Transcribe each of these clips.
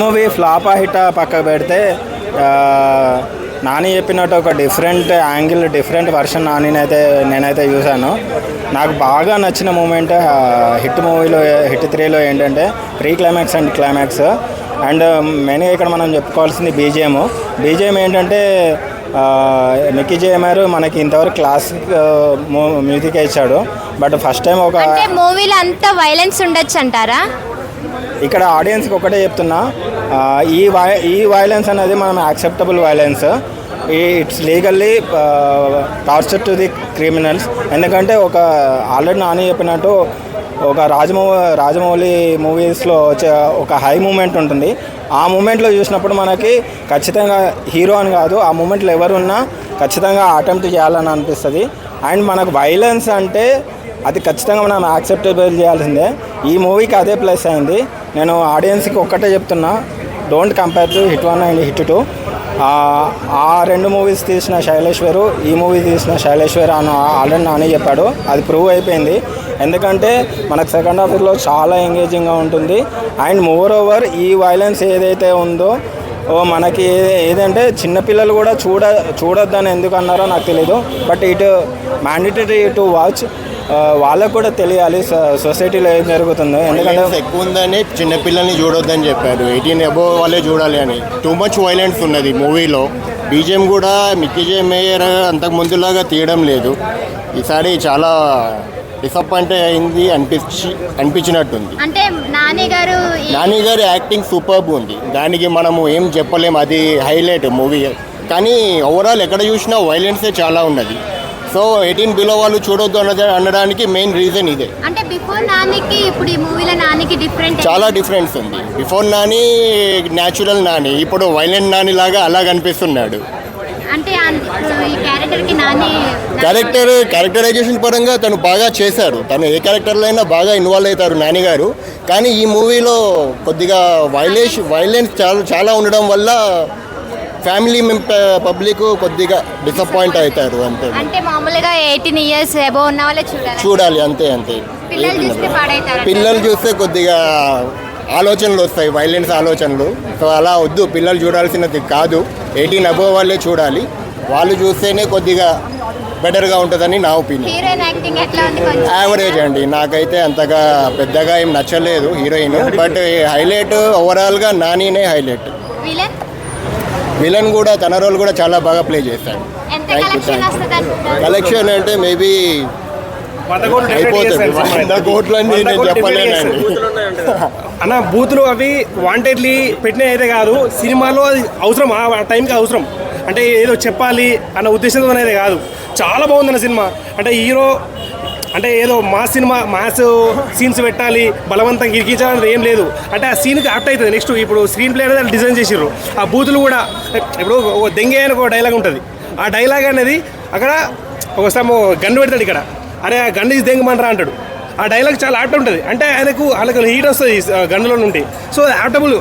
Movie flop hit పక్కకు పెడితే నాని చెప్పినట్టు ఒక డిఫరెంట్ యాంగిల్ డిఫరెంట్ వర్షన్ నానినైతే నేనైతే చూశాను. నాకు బాగా నచ్చిన మూమెంట్ హిట్ మూవీలో హిట్ త్రీలో ఏంటంటే pre climax and climax. And మెయిన్గా ఇక్కడ మనం చెప్పుకోవాల్సింది బీజేఎం బీజేఎం ఏంటంటే మిక్కీ జేఎంఆర్ మనకి ఇంతవరకు క్లాసిక్ మ్యూజిక్ ఇచ్చాడు. బట్ ఫస్ట్ టైం ఒక మూవీలో అంతా వైలెన్స్ ఉండొచ్చు అంటారా? ఇక్కడ ఆడియన్స్కి ఒకటే చెప్తున్నా. ఈ వై ఈ వైలెన్స్ అనేది మనం యాక్సెప్టబుల్ వైలెన్స్ ఈ it's legally torture to the criminals ఎందుకంటే ఒక ఆల్రెడీ నాని చెప్పినట్టు ఒక రాజమౌ రాజమౌళి మూవీస్లో వచ్చే ఒక హై మూమెంట్ ఉంటుంది. ఆ మూమెంట్లో చూసినప్పుడు మనకి ఖచ్చితంగా హీరో అని కాదు ఆ మూమెంట్లో ఎవరున్నా ఖచ్చితంగా అటెంప్ట్ చేయాలని అనిపిస్తుంది. అండ్ మనకు వైలెన్స్ అంటే అది ఖచ్చితంగా మనం యాక్సెప్టబుల్ చేయాల్సిందే. ఈ మూవీకి అదే ప్లస్ అయింది. నేను ఆడియన్స్కి ఒక్కటే చెప్తున్నా. Don't compare to hit one and hit two ఆ రెండు మూవీస్ తీసిన శైలేశ్వరు ఈ మూవీ తీసిన శైలేశ్వర్ అని ఆల్రెడీ నాని చెప్పాడు. అది ప్రూవ్ అయిపోయింది. ఎందుకంటే మనకు సెకండ్ హాఫ్లో చాలా ఎంగేజింగ్గా ఉంటుంది. అండ్ మోర్ ఓవర్ ఈ వైలెన్స్ ఏదైతే ఉందో ఓ మనకి ఏదంటే చిన్నపిల్లలు కూడా చూడ చూడొద్దని ఎందుకు అన్నారో నాకు తెలీదు. బట్ ఇటు మ్యాండిటరీ టు వాచ్ వాళ్ళకు కూడా తెలియాలి సొ- సొసైటీలో ఏం జరుగుతుందో. ఎందుకంటే ఎక్కువ ఉందని చిన్నపిల్లల్ని చూడొద్దని చెప్పారు. ఎయిటీన్ అబోవ్ వాళ్ళే చూడాలి అని. టూ మచ్ వైలెన్స్ ఉన్నది మూవీలో. బీజిఎం కూడా మిక్కీ జే మేయర్ అంతకు ముందులాగా తీయడం లేదు. ఈసారి చాలా డిసప్పాయింట్ అయింది అనిపించి అనిపించినట్టుంది. అంటే నాని గారు నాని గారి యాక్టింగ్ సూపర్బ్ ఉంది. దానికి మనము ఏం చెప్పలేము అది హైలైట్ మూవీ కానీ ఓవరాల్ ఎక్కడ చూసినా వైలెన్సే చాలా ఉన్నది. సో ఎయిటీన్ బిలో వాళ్ళు చూడొద్దు అన్నది అనడానికి మెయిన్ రీజన్ ఇదే. అంటే బిఫోర్ నానికి ఇప్పుడు ఈ మూవీలో నానికి డిఫరెంట్ చాలా డిఫరెన్స్ ఉంది. బిఫోర్ నాని న్యాచురల్ నాని ఇప్పుడు వైలెంట్ నాని లాగా అలా కనిపిస్తున్నాడు. అంటే అన్- ఈ క్యారెక్టర్కి నాని క్యారెక్టర్ క్యారెక్టరైజేషన్ పరంగా తను బాగా చేశారు. తను ఏ క్యారెక్టర్లో అయినా బాగా ఇన్వాల్వ్ అవుతారు నాని గారు. కానీ ఈ మూవీలో కొద్దిగా వైలేష్ వైలెన్స్ చాలా చాలా ఉండడం వల్ల ఫ్యామిలీ పబ్లిక్ కొద్దిగా డిసప్పాయింట్ అవుతారు అంతే. అంటే మామూలుగా ఎయిటీన్ ఇయర్స్ అబో ఉన్న వాళ్ళే చూడాలి. చూడాలి అంతే అంతే. పిల్లలు చూస్తే పాడైతారు. పిల్లలు చూస్తే కొద్దిగా ఆలోచనలు వస్తాయి వైలెన్స్ ఆలోచనలు. సో అలా వద్దు పిల్లలు చూడాల్సినది కాదు. ఎయిటీన్ అబోవ్ వాళ్ళే చూడాలి. వాళ్ళు చూస్తేనే కొద్దిగా బెటర్గా ఉంటుందని నా ఒపీనియన్. హీరోయిన్ యాక్టింగ్ ఎట్లా ఉంది కొంచెం? యావరేజ్ అండి. నాకైతే అంతగా పెద్దగా ఏం నచ్చలేదు హీరోయిన్. బట్ హైలైట్ ఓవరాల్గా నానినే హైలైట్. విలన్ కూడా తన రోల్ కూడా చాలా బాగా ప్లే చేశాడు you, కలెక్షన్ అంటే మేబీ అయిపోతుంది. నేను చెప్పలేనండి. అన్న బూతులు అవి వాంటెడ్లీ పెట్టిన అయితే కాదు సినిమాలో అది అవసరం ఆ టైంకి అవసరం. అంటే ఏదో చెప్పాలి అన్న ఉద్దేశంతో అనేది కాదు. చాలా బాగుందన్న సినిమా. అంటే హీరో అంటే ఏదో మాస్ సినిమా మాస్ సీన్స్ పెట్టాలి బలవంతంగా ఇరికించాలనేది ఏం లేదు. అంటే ఆ సీన్కి యాప్ట్ అవుతుంది. నెక్స్ట్ ఇప్పుడు స్క్రీన్ ప్లే అనేది డిజైన్ చేసిర్రు. ఆ బూతులు కూడా ఇప్పుడు ఓ దెంగే అని ఒక డైలాగ్ ఉంటుంది. ఆ డైలాగ్ అనేది అక్కడ ఒకసారి గన్ను పెడతాడు ఇక్కడ. అరే ఆ గన్ను ఇస్ దెంగమంటారా అంటాడు. ఆ డైలాగ్ చాలా యాప్ట్ ఉంటుంది. అంటే ఆయనకు వాళ్ళకి హీట్ వస్తుంది గన్నులో నుండి. సో యాప్టబుల్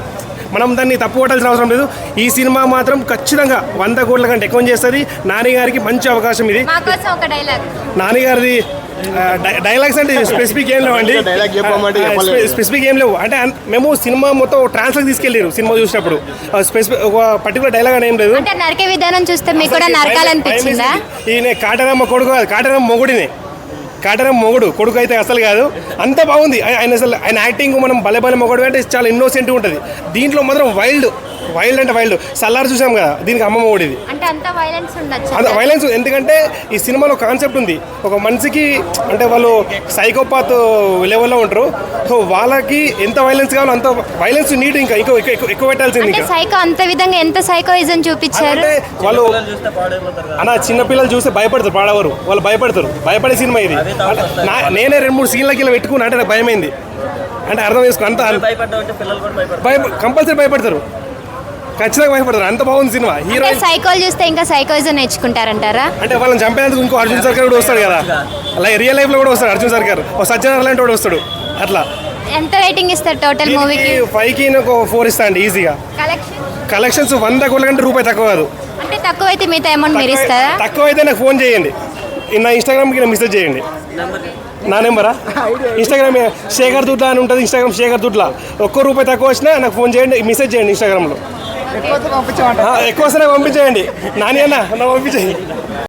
మనం దాన్ని తప్పు కొట్టాల్సిన అవసరం లేదు. ఈ సినిమా మాత్రం ఖచ్చితంగా వంద కోట్ల కంటే ఎక్కువ చేస్తుంది. నాని గారికి మంచి అవకాశం ఇది. మా ఒక నాని గారిది డైలాగ్స్ అంటే స్పెసిఫిక్ ఏం లేవండి. స్పెసిఫిక్ ఏం లేవు. అంటే మేము సినిమా మొత్తం ట్రాన్స్ఫర్ తీసుకెళ్ళారు సినిమా చూసినప్పుడు. స్పెసిఫిక్ ఒక పర్టికులర్ డైలాగ్ అని ఏం లేదు. అంటే నరికే విధానం చూస్తే మీకు కూడా నరకాలనిపించిందా. ఈయన కాటరమ్మ కొడుకు కాదు కాటరమ్మ మొగుడినే. కాటరమ్మ మొగుడు కొడుకు అయితే అసలు కాదు. అంత బాగుంది. ఆయ- ఆయన అసలు ఆయన యాక్టింగ్ మనం భలే భలే మొగుడు అంటే చాలా ఇన్నోసెంట్ ఉంటుంది. దీంట్లో మాత్రం వైల్డ్ వైల్డ్ అంటే వైల్డ్ సల్లార్ చూసాం కదా దీనికి అమ్మ మొగుడు ఇది. అంటే అంత వైలెన్స్ ఉండొచ్చు అది వైలెన్స్ ఎందుకంటే ఈ సినిమాలో కాన్సెప్ట్ ఉంది. ఒక మనిషికి అంటే వాళ్ళు సైకోపాత్ లెవెల్లో ఉంటారు. సో వాళ్ళకి ఎంత వైలెన్స్ కావాలో అంత వైలెన్స్ నీట్ ఇంకా ఎక్కువ ఎక్కువ- పెట్టాల్సింది అంటే ఇంకా. సైకో అంత విధంగా ఎంత సైకోయిజం చూపించారు? అంటే వాళ్ళు అన్న చిన్న పిల్లలు చూస్తే భయపడతారు పాడవరు. వాళ్ళు భయపడతారు. భయపడే సినిమా ఇది. అంటే నా- నేనే రెండు మూడు సీన్లకి ఇలా పెట్టుకున్నా అంటే నాకు భయమైంది. అంటే అర్థం చేసుకో అంత భయ కంపల్సరీ భయపడతారు. ఖచ్చితంగా భయపడతారు. అంత బాగుంది సినిమా. హీరోయిన్ సైకోలు చూస్తే ఇంకా సైకోయిజం నేర్చుకుంటారంటారా? అంటే వాళ్ళని చంపేందుకు ఇంకో అర్జున్ సర్కార్ కూడా వస్తాడు కదా. అలా రియల్ లైఫ్లో కూడా వస్తాడు అర్జున్ సర్కార్. ఒక సత్యనారాయణ లాంటి వాడు వస్తాడు. అట్లా. ఎంత రేటింగ్ ఇస్తారు టోటల్ మూవీకి ఫైవ్కి? ఒక ఫోర్ ఇస్తా అండి ఈజీగా కలెక్షన్ కలెక్షన్స్ వంద కోట్ల కంటే రూపాయి తక్కువ కాదు. అంటే తక్కువైతే మిగతా అమౌంట్ మీరు ఇస్తారా? తక్కువ అయితే నాకు ఫోన్ చేయండి. నా ఇన్స్టాగ్రామ్కి మెసేజ్ చేయండి. నా నెంబరా? ఇన్స్టాగ్రామ్ శేఖర్ దుడ్లా అని ఉంటుంది ఇన్స్టాగ్రామ్ శేఖర్ దుడ్లా. ఒక్క రూపాయి తక్కువ వచ్చినా నాకు ఫోన్ చేయండి మెసేజ్ చేయండి ఇన్స్టాగ్రామ్లో ఎక్కువ పంపించేయండి. నాని అన్న పంపించేయండి